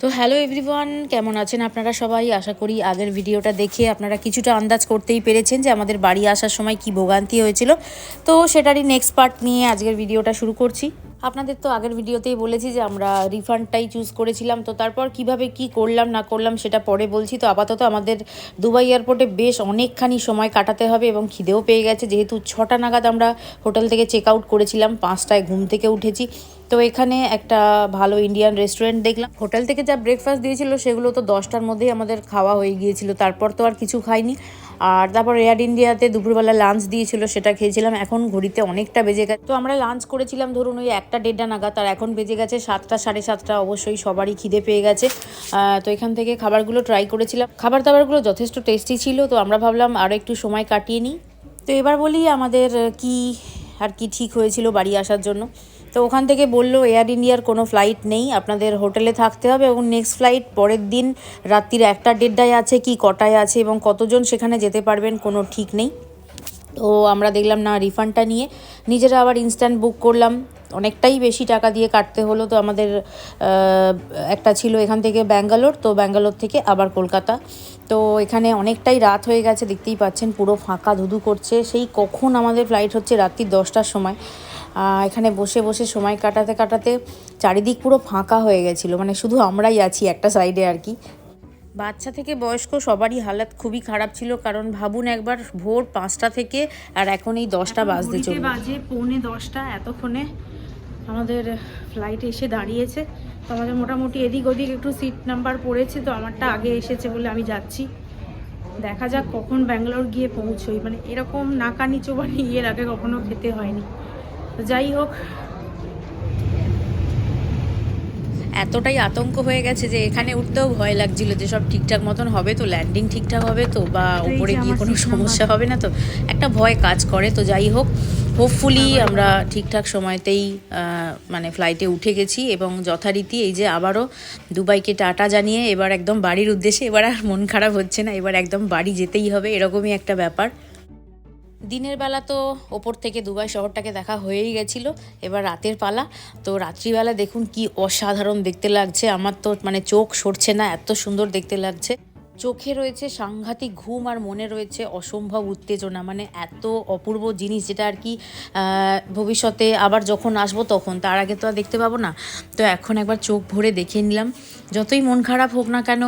তো hello everyone, কেমন আছেন আপনারা সবাই? আশা করি আগের ভিডিওটা দেখে আপনারা কিছুটা আন্দাজ করতেই পেরেছেন যে আমাদের বাড়ি আসার সময় কি ভোগান্তি হয়েছিল। তো সেটারই নেক্সট পার্ট নিয়ে আজকের ভিডিওটা শুরু করছি। আপনাদের তো আগের ভিডিওতেই বলেছি যে আমরা রিফান্ডটাই চুজ করেছিলাম, তো তারপর কীভাবে কি করলাম, না করলাম সেটা পরে বলছি। তো আপাতত আমাদের দুবাই এয়ারপোর্টে বেশ অনেকখানি সময় কাটাতে হবে এবং খিদেও পেয়ে গেছে। যেহেতু ছটা নাগাদ আমরা হোটেল থেকে চেক আউট করেছিলাম, পাঁচটায় ঘুম থেকে উঠেছি। তো এখানে একটা ভালো ইন্ডিয়ান রেস্টুরেন্ট দেখলাম। হোটেল থেকে যা ব্রেকফাস্ট দিয়েছিল সেগুলো তো দশটার মধ্যেই আমাদের খাওয়া হয়ে গিয়েছিল, তারপর তো আর কিছু খাইনি। আর তারপর এয়ার ইন্ডিয়াতে দুপুরবেলা লাঞ্চ দিয়েছিল, সেটা খেয়েছিলাম। এখন ঘড়িতে অনেকটা বেজে গেছে। তো আমরা লাঞ্চ করেছিলাম, ধরুন ওই একটা দেড়টা নাগাদ, আর এখন বেজে গেছে সাতটা, সাড়ে সাতটা, অবশ্যই সবারই খিদে পেয়ে গেছে। তো এখান থেকে খাবারগুলো ট্রাই করেছিলাম। খাবার দাবারগুলো যথেষ্ট টেস্টি ছিল, তো আমরা ভাবলাম আরও একটু সময় কাটিয়ে নিই। তো এবার বলি আমাদের কি আর কি ঠিক হয়েছিল বাড়ি আসার জন্য। তো ওখান থেকে বলল এয়ার ইন্ডিয়ার কোনো ফ্লাইট নেই, আপনাদের হোটেলে থাকতে হবে এবং নেক্সট ফ্লাইট পরের দিন রাত্রির একটা দেড়টায় আছে কি কটায় আছে এবং কতজন সেখানে যেতে পারবেন কোনো ঠিক নেই। তো আমরা দেখলাম, না রিফান্ডটা নিয়ে। নিজেরা আবার ইনস্ট্যান্ট বুক করলাম। অনেকটাই বেশি টাকা দিয়ে কাটতে হলো। তো আমাদের একটা ছিল এখান থেকে ব্যাঙ্গালোর, তো ব্যাঙ্গালোর থেকে আবার কলকাতা। তো এখানে অনেকটাই রাত হয়ে গেছে, দেখতেই পাচ্ছেন, পুরো ফাঁকা ধুধু করছে। সেই কখন আমাদের ফ্লাইট হচ্ছে? রাত্রি দশটার সময়। এখানে বসে বসে সময় কাটাতে কাটাতে চারিদিক পুরো ফাঁকা হয়ে গেছিল। মানে শুধু আমরাই আছি একটা সাইডে আর কি। বাচ্চা থেকে বয়স্ক সবারই হালাত খুবই খারাপ ছিল কারণ ভাবুন একবার ভোর পাঁচটা থেকে আর এখন এই দশটা বাজতে ঘড়িতে বাজে পৌনে দশটা এতক্ষণে আমাদের ফ্লাইট এসে দাঁড়িয়েছে। তো আমাদের মোটামুটি এদিক ওদিক একটু সিট নাম্বার পড়েছে তো আমারটা আগে এসেছে বলে আমি যাচ্ছি। দেখা যাক কখন ব্যাঙ্গালোর গিয়ে পৌঁছোই। মানে এরকম নাকানি চোবানি এর আগে কখনো খেতে হয়নি। তো যাই হোক। এতটাই আতঙ্ক হয়ে গেছে যে এখানে উঠতেও ভয় লাগছিল যে সব ঠিকঠাক মতন হবে তো ল্যান্ডিং ঠিকঠাক হবে তো বা উপরে গিয়ে কোনো সমস্যা হবে না তো একটা ভয় কাজ করে। তো যাই হোক হোপফুলি আমরা ঠিকঠাক সময়তেই মানে ফ্লাইটে উঠে গেছি এবং যথারীতি এই যে আবারও দুবাইকে টাটা জানিয়ে এবার একদম বাড়ির উদ্দেশ্যে এবার আর মন খারাপ হচ্ছে না এবার একদম বাড়ি যেতেই হবে এরকমই একটা ব্যাপার। দিনের বেলা তো ওপর থেকে দুবাই শহরটাকে দেখা হয়েই গেছিল, এবার রাতের পালা। তো রাত্রিবেলা দেখুন কি অসাধারণ দেখতে লাগছে। আমার তো মানে চোখ সরছে না, এত সুন্দর দেখতে লাগছে। চোখে রয়েছে সাংঘাতিক ঘুম আর মনে রয়েছে অসম্ভব উত্তেজনা। মানে এত অপূর্ব জিনিস যেটা আর কি ভবিষ্যতে আবার যখন আসব তখন, তার আগে তো আর দেখতে পাবো না। তো এখন একবার চোখ ভরে দেখিয়ে নিলাম। যতই মন খারাপ হোক না কেন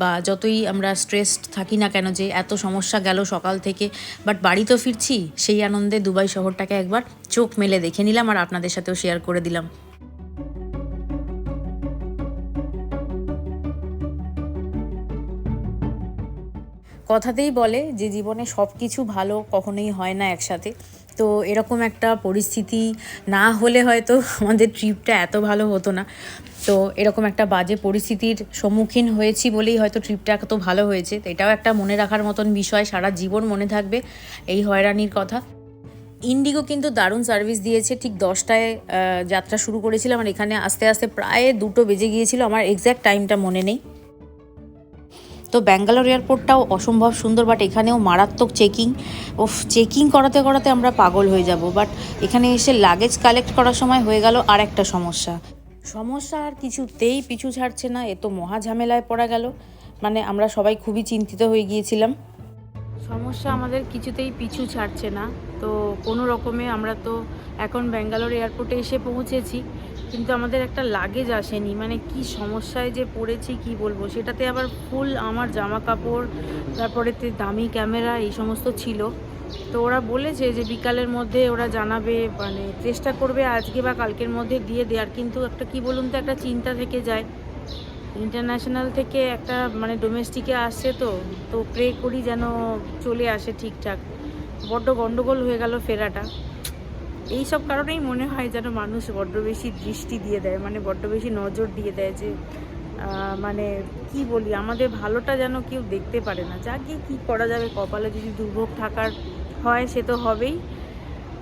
বা যতই আমরা স্ট্রেসড থাকি না কেন যে এত সমস্যা গেল সকাল থেকে বাট বাড়ি তো ফিরছি, সেই আনন্দে দুবাই শহরটাকে একবার চোখ মেলে দেখে নিলাম আর আপনাদের সাথেও শেয়ার করে দিলাম। কথাতেই বলে যে জীবনে সব কিছু ভালো কখনোই হয় না একসাথে। তো এরকম একটা পরিস্থিতি না হলে হয়তো আমাদের ট্রিপটা এত ভালো হতো না। তো এরকম একটা বাজে পরিস্থিতির সম্মুখীন হয়েছি বলেই হয়তো ট্রিপটা এত ভালো হয়েছে। তো এটাও একটা মনে রাখার মতন বিষয়, সারা জীবন মনে থাকবে এই হয়রানির কথা। ইন্ডিগো কিন্তু দারুণ সার্ভিস দিয়েছে। ঠিক দশটায় যাত্রা শুরু করেছিলাম আর এখানে আস্তে আস্তে প্রায় দুটো বেজে গিয়েছিল। আমার এক্স্যাক্ট টাইমটা মনে নেই। তো ব্যাঙ্গালোর এয়ারপোর্টটাও অসম্ভব সুন্দর বাট এখানেও মারাত্মক চেকিং ও চেকিং করাতে করাতে আমরা পাগল হয়ে যাব বাট এখানে এসে লাগেজ কালেক্ট করার সময় হয়ে গেল আর একটা সমস্যা। সমস্যা আর কিছুতেই পিছু ছাড়ছে না, এ তো মহা ঝামেলায় পড়া গেল। মানে আমরা সবাই খুবই চিন্তিত হয়ে গিয়েছিলাম। সমস্যা আমাদের কিছুতেই পিছু ছাড়ছে না, তো কোনো রকমে আমরা তো এখন ব্যাঙ্গালোর এয়ারপোর্টে এসে পৌঁছেছি। কিন্তু আমাদের একটা লাগেজ আসেনি। মানে কি সমস্যায় যে পড়েছি, কি বলব? সেটাতে আবার ফুল আমার জামা কাপড় তারপরে দামি ক্যামেরা এই সমস্ত ছিল। তো ওরা বলেছে যে বিকালের মধ্যে ওরা জানাবে মানে চেষ্টা করবে আজকে বা কালকের মধ্যে দিয়ে দেওয়ার। কিন্তু একটা কি বলুন তো, একটা চিন্তা থেকে যায়। ইন্টারন্যাশনাল থেকে একটা মানে ডোমেস্টিকে আসছে তো তো প্রে করি যেন চলে আসে ঠিকঠাক। বড্ড গন্ডগোল হয়ে গেল ফেরাটা। এই সব কারণেই মনে হয় যেন মানুষ বড্ড বেশি দৃষ্টি দিয়ে দেয় মানে বড্ড বেশি নজর দিয়ে দেয় যে মানে কি বলি, আমাদের ভালোটা যেন কেউ দেখতে পারে না। যাকে কি করা যাবে, কপালে যদি দুর্ভোগ থাকার হয় সে তো হবেই।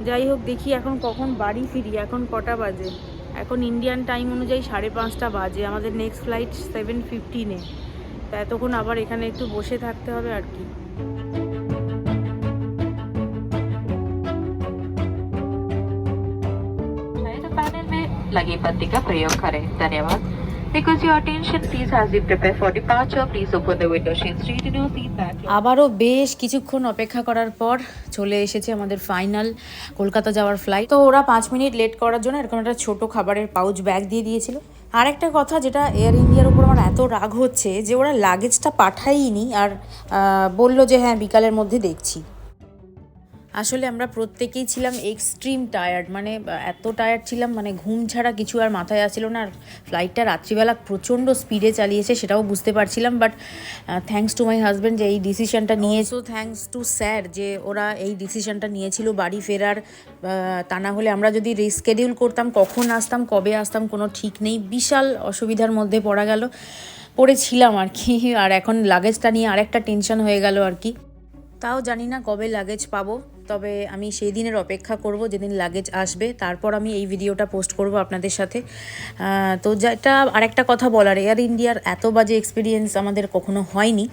যাই হোক, দেখি এখন কখন বাড়ি ফিরি, এখন কটা বাজে? এখন ইন্ডিয়ান টাইম অনুযায়ী সাড়ে পাঁচটা বাজে, আমাদের নেক্সট ফ্লাইট সেভেন ফিফটিনে তা এতক্ষণ আবার এখানে একটু বসে থাকতে হবে আর কি। lagi batti ka prayog kare. Dhanyawad. Because your attention please as we prepare for departure, please open the window shades straight আবারও বেশ কিছুক্ষণ অপেক্ষা করার পর চলে এসেছে আমাদের ফাইনাল কলকাতা যাওয়ার ফ্লাইট তো ওরা পাঁচ মিনিট লেট করার জন্য এরকম একটা ছোট খাবারের পাউচ ব্যাগ দিয়ে দিয়েছিল। আর একটা কথা যেটা এয়ার ইন্ডিয়ার উপর আমার এত রাগ হচ্ছে যে ওরা লাগেজটা পাঠাইনি আর বলল যে হ্যাঁ বিকালের মধ্যে দেখছি। আসলে আমরা প্রত্যেকেই ছিলাম এক্সট্রিম টায়ার্ড মানে এত টায়ার্ড ছিলাম মানে ঘুম ছাড়া কিছু আর মাথায় আসছিল না। আর ফ্লাইটটা রাত্রিবেলা প্রচণ্ড স্পিডে চালিয়েছে সেটাও বুঝতে পারছিলাম but thanks to my husband যে এই ডিসিশনটা নিয়েছো থ্যাঙ্কস টু স্যার যে ওরা এই ডিসিশনটা নিয়েছিল বাড়ি ফেরার তা না হলে আমরা যদি রিস্কেডিউল করতাম, কখন আসতাম, কবে আসতাম, কোনো ঠিক নেই। বিশাল অসুবিধার মধ্যে পড়া গেল। পড়েছিলাম আর কি, আর এখন লাগেজটা নিয়ে আরেকটা টেনশন হয়ে গেল আর কি। তাও জানি না কবে লাগেজ পাবো, তবে আমি সেই দিনের অপেক্ষা করব, যেদিন লাগেজ আসবে। তারপর আমি এই ভিডিওটা পোস্ট করব আপনাদের সাথে। তো যেটা আরেকটা কথা বলার এয়ার ইন্ডিয়ার এত বাজে এক্সপিরিয়েন্স আমাদের কখনো হয়নি।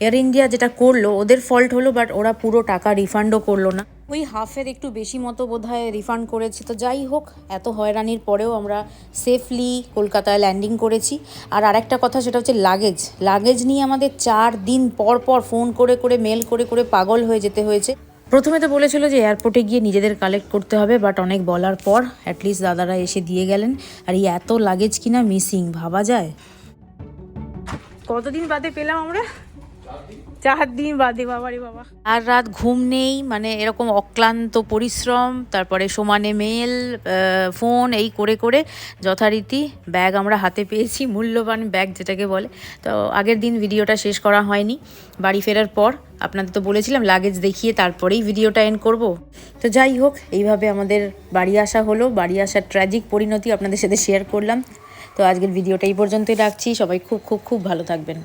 এয়ার ইন্ডিয়া যেটা করল, ওদের ফল্ট হলো বাট ওরা পুরো টাকা রিফান্ডও করল না। ওই হাফের একটু বেশি মতো বোধহয় রিফান্ড করেছে। তো যাই হোক, এত হয়রানির পরেও আমরা সেফলি কলকাতায় ল্যান্ডিং করেছি। আর আরেকটা কথা, সেটা হচ্ছে লাগেজ লাগেজ নিয়ে আমাদের চার দিন পর পর ফোন করে করে মেল করে করে পাগল হয়ে যেতে হয়েছে। প্রথমে তো বলেছিল যে এয়ারপোর্টে গিয়ে নিজেদের কালেক্ট করতে হবে বাট অনেক বলার পর অ্যাটলিস্ট দাদারা এসে দিয়ে গেলেন। আর এই এত লাগেজ কিনা মিসিং ভাবা যায়? কতদিন বাদে পেলাম আমরা? চার দিন বাদে বাবারে বাবা। আর রাত ঘুম নেই মানে এরকম অক্লান্ত পরিশ্রম, তারপরে সমানে মেল ফোন, এই করে করে যথারীতি ব্যাগ আমরা হাতে পেয়েছি, মূল্যবান ব্যাগ যেটাকে বলে। তো আগের দিন ভিডিওটা শেষ করা হয়নি, বাড়ি ফেরার পর আপনাদের তো বলেছিলাম লাগেজ দেখিয়ে তারপরেই ভিডিওটা এন্ড করব। তো যাই হোক, এইভাবে আমাদের বাড়ি আসা হলো, বাড়ি আসার ট্র্যাজিক পরিণতি আপনাদের সাথে শেয়ার করলাম। তো আজকের ভিডিওটা এই পর্যন্তই রাখছি, সবাই খুব খুব খুব ভালো থাকবেন।